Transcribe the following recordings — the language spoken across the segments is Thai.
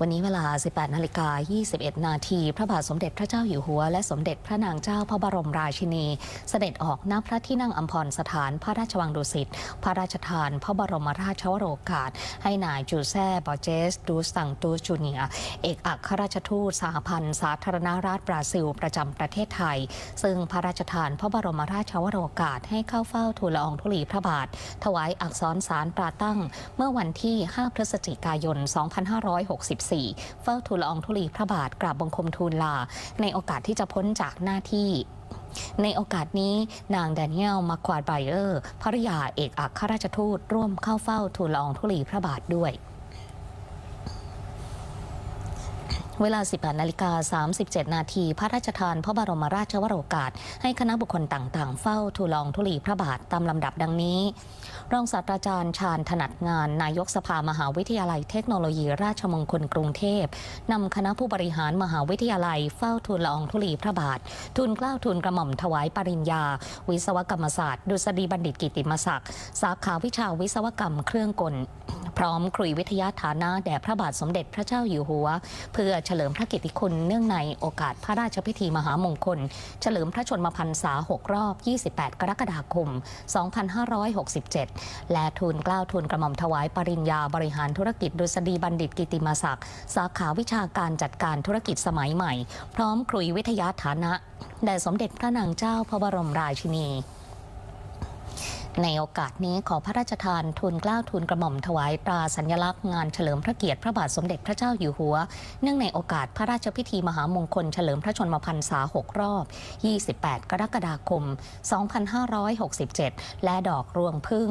วันนี้เวลา 18นาฬิกา21 นาทีพระบาทสมเด็จพระเจ้าอยู่หัว และสมเด็จพระนางเจ้าพระบรมราชินี เสด็จออกณพระที่นั่งอัมพรสถานพระราชวังดุสิตพระราชทาน พระบรมราชวโรกาส ให้นายจูเซ่บอเจส ดูสังตูจูเนียเอกอัครราชทูตสหพันธ์สาธารณรัฐบราซิล ประจำประเทศไทย ซึ่งพระราชทาน พระบรมราชวโรกาส ให้เข้าเฝ้าทูลละอองธุลีพระบาท ถวายอักษรสารปราตั้ง เมื่อวันที่ 5 พฤศจิกายน 2563 24 เฝ้าทูลละอองธุลีพระบาทกราบบังคมทูลลา ในโอกาสที่จะพ้นจากหน้าที่ในโอกาสนี้นางแดเนียลมาควาดไบเออร์ภริยาเอกอัครราชทูตร่วมเข้าเฝ้าทูลละอองธุลีพระบาทด้วย เวลา 18นาฬิกา37 นาที พระราชทานพระบรมราชวโรกาส ให้คณะบุคคลต่างๆ เฝ้าทูลละอองธุลีพระบาทตามลำดับดังนี้ รองศาสตราจารย์ชาญถนัดงาน นายกสภามหาวิทยาลัยเทคโนโลยี ราชมงคลกรุงเทพนำคณะผู้บริหารมหาวิทยาลัย เฝ้าทูลละอองธุลีพระบาททูลกล้าวทูลกระหม่อมถวายปริญญา วิศวกรรมศาสตร์ ดุษฎีบัณฑิตกิติมศักดิ์สาขาวิชาวิศวกรรมเครื่องกล พร้อมครุยวิทยาฐานะแด่พระบาทสมเด็จพระเจ้าอยู่หัว เพื่อเฉลิมพระเกียรติคุณเนื่องในโอกาสพระราชพิธีมหามงคล เฉลิมพระชนมพรรษา 6 รอบ 28 กรกฎาคม 2567และทุนกล้าวทุนกระหม่อมถวายปริญญาบริหารธุรกิจดุษฎีบัณฑิตกิติมศักดิ์สาขาวิชาการจัดการธุรกิจสมัยใหม่ พร้อมครุยวิทยาฐานะ แด่สมเด็จพระนางเจ้าพระบรมราชินี ในโอกาสนี้ขอพระราชทานทุนกล้าวทุนกระหม่อมถวายตราสัญลักษณ์งานเฉลิมพระเกียรติพระบาทสมเด็จพระเจ้าอยู่หัว เนื่องในโอกาสพระราชพิธีมหามงคลเฉลิมพระชนมพรรษา 6 รอบ 28 กรกฎาคม 2567 และดอกรวงพึ่ง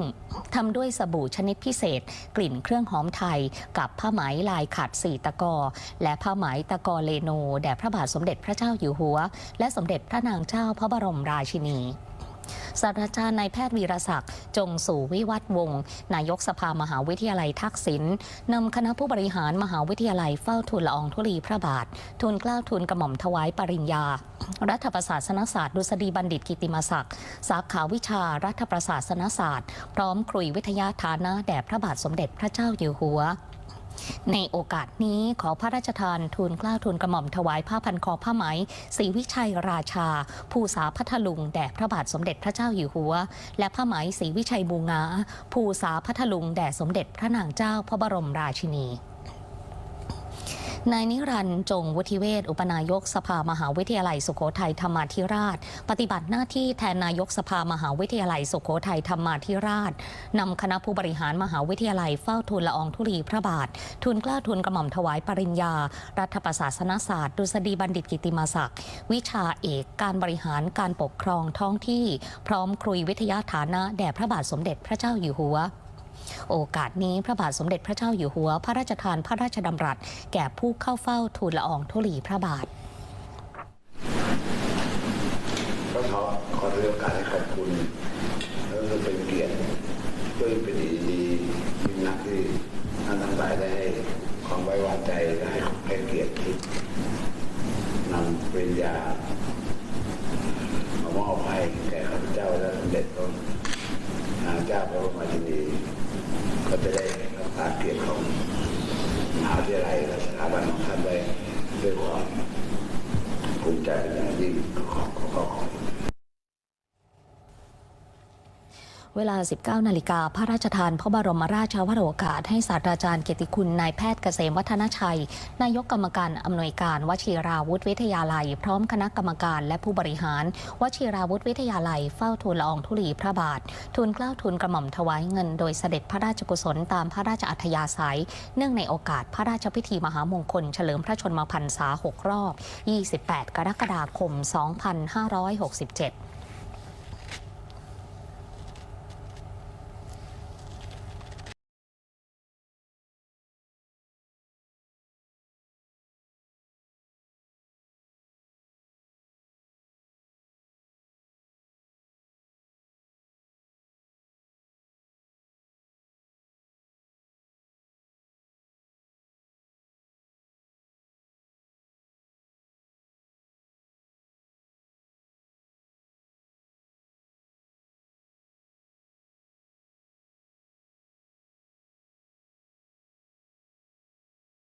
ทำด้วยสบู่ชนิดพิเศษ กลิ่นเครื่องหอมไทย กับผ้าไหมลายขัดสีตะกอ และผ้าไหมตะกอเลโนแด่พระบาทสมเด็จพระเจ้าอยู่หัว และสมเด็จพระนางเจ้าพระบรมราชินี ศาสตราจารย์นายแพทย์วีรศักดิ์จงสู่วิวัฒวงศ์นายกสภามหาวิทยาลัยทักษิณนำคณะผู้บริหารมหาวิทยาลัยเฝ้าทูลละอองธุลีพระบาท ทูลเกล้าทูลกระหม่อมถวายปริญญา รัฐประศาสนศาสตร์ดุษฎีบัณฑิตกิติมศักดิ์สาขาวิชารัฐประศาสนศาสตร์ พร้อมครุยวิทยาฐานะแด่พระบาทสมเด็จพระเจ้าอยู่หัว ในโอกาสนี้ขอพระราชทานทูลกล้าทูลกระหม่อมถวายผ้าพันคอผ้าไหมศรีวิชัยราชา ภูษาพัทลุงแด่พระบาทสมเด็จพระเจ้าอยู่หัว และผ้าไหมศรีวิชัยบูงา ภูษาพัทลุงแด่สมเด็จพระนางเจ้าพระบรมราชินี นายนิรันดร์จงวุฒิเวศอุปนายกสภามหาวิทยาลัยสุโขทัยธรรมาธิราช ปฏิบัติหน้าที่แทนนายกสภามหาวิทยาลัยสุโขทัยธรรมาธิราชนำคณะผู้บริหารมหาวิทยาลัยเฝ้าทูลละอองธุลีพระบาททูลเกล้าทูลกระหม่อมถวายปริญญา รัฐประศาสนศาสตร์ดุษฎีบัณฑิตกิติมาศักดิ์วิชาเอกการบริหารการปกครองท้องที่ พร้อมครุยวิทยาฐานะแด่พระบาทสมเด็จพระเจ้าอยู่หัว โอกาสนี้พระบาทสมเด็จพระเจ้าอยู่หัว พระราชทานพระราชดำรัส แก่ผู้เข้าเฝ้าทูลละอองธุลีพระบาทก็ขอขอเรียนโอกาสให้ขอบคุณแล้วก็เป็นเกียรติด้วยเป็นดีดีมีนักที่ท่านทั้งหลายได้ให้ความไว้วางใจและให้ให้เกียรติที่นำปริญญามามอบให้แก่ข้าพเจ้าและสมเด็จพระนางเจ้าพระบรมราชินี ก็จะได้รับการเกียรติของมหาวิทยาลัยและสถาบันของท่านไว้ด้วยความภูมิใจเป็นอย่างยิ่งขอขอขอขอบคุณ เวลา 19 นาฬิกาพระราชทานพระบรมราชวโรกาส ให้ศาสตราจารย์เกียรติคุณนายแพทย์เกษมวัฒนชัย นายกกรรมการอำนวยการวชิราวุธวิทยาลัย พร้อมคณะกรรมการและผู้บริหาร วชิราวุธวิทยาลัย เฝ้าทูลละอองธุลีพระบาท ทูลเกล้าทูลกระหม่อมถวายเงินโดยเสด็จพระราชกุศลตามพระราชอัธยาศัย เนื่องในโอกาสพระราชพิธีมหามงคล เฉลิมพระชนมพรรษา 6 รอบ 28 กรกฎาคม 2567